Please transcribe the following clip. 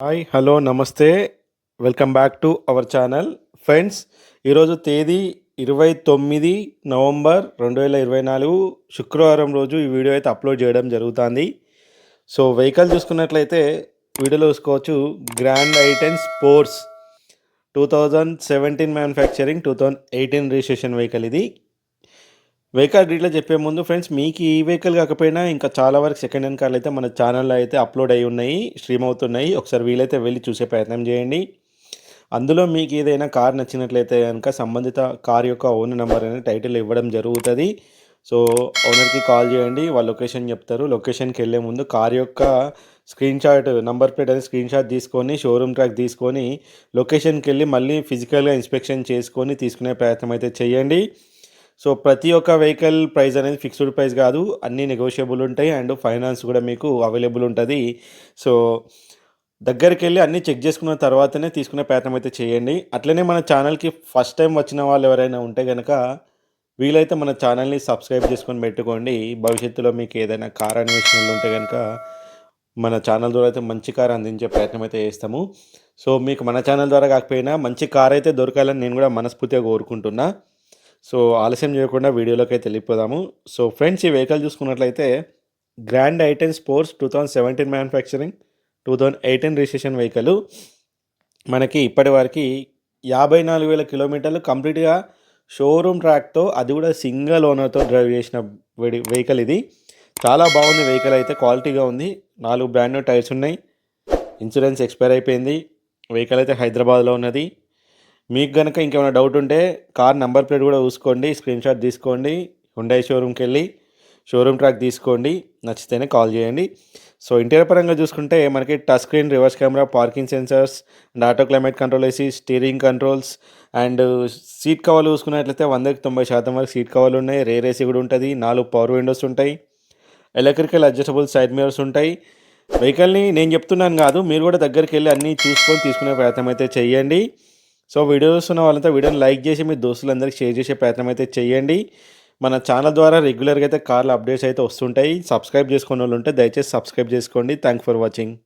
Hi hello నమస్తే. Welcome back to our channel. Friends ఈరోజు తేదీ ఇరవై తొమ్మిది నవంబర్ రెండు వేల ఇరవై నాలుగు శుక్రవారం రోజు ఈ వీడియో అయితే అప్లోడ్ చేయడం జరుగుతుంది. సో వెహికల్ చూసుకున్నట్లయితే వీడియోలో చూసుకోవచ్చు Grand i ten sports two thousand seventeen manufacturing two thousand eighteen registration vehicle ఇది. వెహికల్ డీటెయిల్ చెప్పే ముందు ఫ్రెండ్స్ మీకు ఈ వెహికల్ కాకపోయినా ఇంకా చాలా వరకు సెకండ్ హ్యాండ్ కార్లు అయితే మన ఛానల్లో అయితే అప్లోడ్ అయి ఉన్నాయి స్ట్రీమ్ అవుతున్నాయి. ఒకసారి వీలైతే వెళ్ళి చూసే ప్రయత్నం చేయండి. అందులో మీకు ఏదైనా కార్ నచ్చినట్లయితే కనుక సంబంధిత కార్ యొక్క ఓనర్ నెంబర్ అనేది టైటిల్ ఇవ్వడం జరుగుతుంది. సో ఓనర్కి కాల్ చేయండి. వాళ్ళ లొకేషన్ చెప్తారు. లొకేషన్కి వెళ్ళే ముందు కార్ యొక్క స్క్రీన్ షాట్ నంబర్ ప్లేట్ అనేది స్క్రీన్ షాట్ తీసుకొని షోరూమ్ ట్రాక్ తీసుకొని లొకేషన్కి వెళ్ళి మళ్ళీ ఫిజికల్గా ఇన్స్పెక్షన్ చేసుకొని తీసుకునే ప్రయత్నం అయితే చేయండి. సో ప్రతి ఒక్క వెహికల్ ప్రైస్ అనేది ఫిక్స్డ్ ప్రైస్ కాదు. అన్నీ నెగోషియబుల్ ఉంటాయి అండ్ ఫైనాన్స్ కూడా మీకు అవైలబుల్ ఉంటుంది. సో దగ్గరికి వెళ్ళి అన్నీ చెక్ చేసుకున్న తర్వాతనే తీసుకునే ప్రయత్నం అయితే చేయండి. అట్లనే మన ఛానల్కి ఫస్ట్ టైం వచ్చిన వాళ్ళు ఎవరైనా ఉంటే కనుక వీలైతే మన ఛానల్ని సబ్స్క్రైబ్ చేసుకొని పెట్టుకోండి. భవిష్యత్తులో మీకు ఏదైనా కార్ అన్వేషణలు ఉంటే కనుక మన ఛానల్ ద్వారా అయితే మంచి కార్ అందించే ప్రయత్నం అయితే చేస్తాము. సో మీకు మన ఛానల్ ద్వారా కాకపోయినా మంచి కార్ అయితే దొరకాలని నేను కూడా మనస్ఫూర్తిగా కోరుకుంటున్నా. సో ఆలస్యం చేయకుండా వీడియోలోకి అయితే వెళ్ళిపోదాము. సో ఫ్రెండ్స్ ఈ వెహికల్ చూసుకున్నట్లయితే Grand i ten sports two thousand seventeen manufacturing two thousand eighteen registration vehicle. మనకి ఇప్పటి వరకు యాభై నాలుగు వేల కిలోమీటర్లు కంప్లీట్గా షోరూమ్ ట్రాక్తో అది కూడా సింగిల్ ఓనర్తో డ్రైవ్ చేసిన వెహికల్ ఇది. చాలా బాగుంది వెహికల్ అయితే క్వాలిటీగా ఉంది. నాలుగు బ్రాండ్ న్యూ టైర్స్ ఉన్నాయి. ఇన్సూరెన్స్ ఎక్స్పైర్ అయిపోయింది. వెహికల్ అయితే హైదరాబాద్లో ఉన్నది. మీకు కనుక ఇంకేమైనా డౌట్ ఉంటే కార్ నెంబర్ ప్లేట్ కూడా చూసుకోండి స్క్రీన్ షాట్ తీసుకోండి హుండై షోరూమ్కి వెళ్ళి షోరూమ్ ట్రాక్ తీసుకోండి నచ్చితేనే కాల్ చేయండి. సో ఇంటీరియర్ పరంగా చూసుకుంటే మనకి touch screen reverse camera parking sensors and auto climate control వేసి స్టీరింగ్ కంట్రోల్స్ అండ్ సీట్ కవర్లు చూసుకున్నట్లయితే వందకి తొంభై శాతం వరకు సీట్ కవర్లు ఉన్నాయి. రేర్ ఏసీ కూడా ఉంటుంది. నాలుగు పవర్ విండోస్ ఉంటాయి. ఎలక్ట్రికల్ అడ్జస్టబుల్ సైడ్ మిరర్స్ ఉంటాయి. వెహికల్ని నేను చెప్తున్నాను కాదు మీరు కూడా దగ్గరికి వెళ్ళి అన్నీ చూసుకొని తీసుకునే ప్రయత్నం అయితే చేయండి. సో వీడియో చూస్తున్న వాళ్ళంతా వీడియోని లైక్ చేసి మీ దోస్తులందరికీ షేర్ చేసే ప్రయత్నం అయితే చేయండి. మన ఛానల్ ద్వారా రెగ్యులర్గా అయితే కార్ల అప్డేట్స్ అయితే వస్తుంటాయి. సబ్స్క్రైబ్ చేసుకున్న వాళ్ళు ఉంటే దయచేసి సబ్స్క్రైబ్ చేసుకోండి. Thank for watching.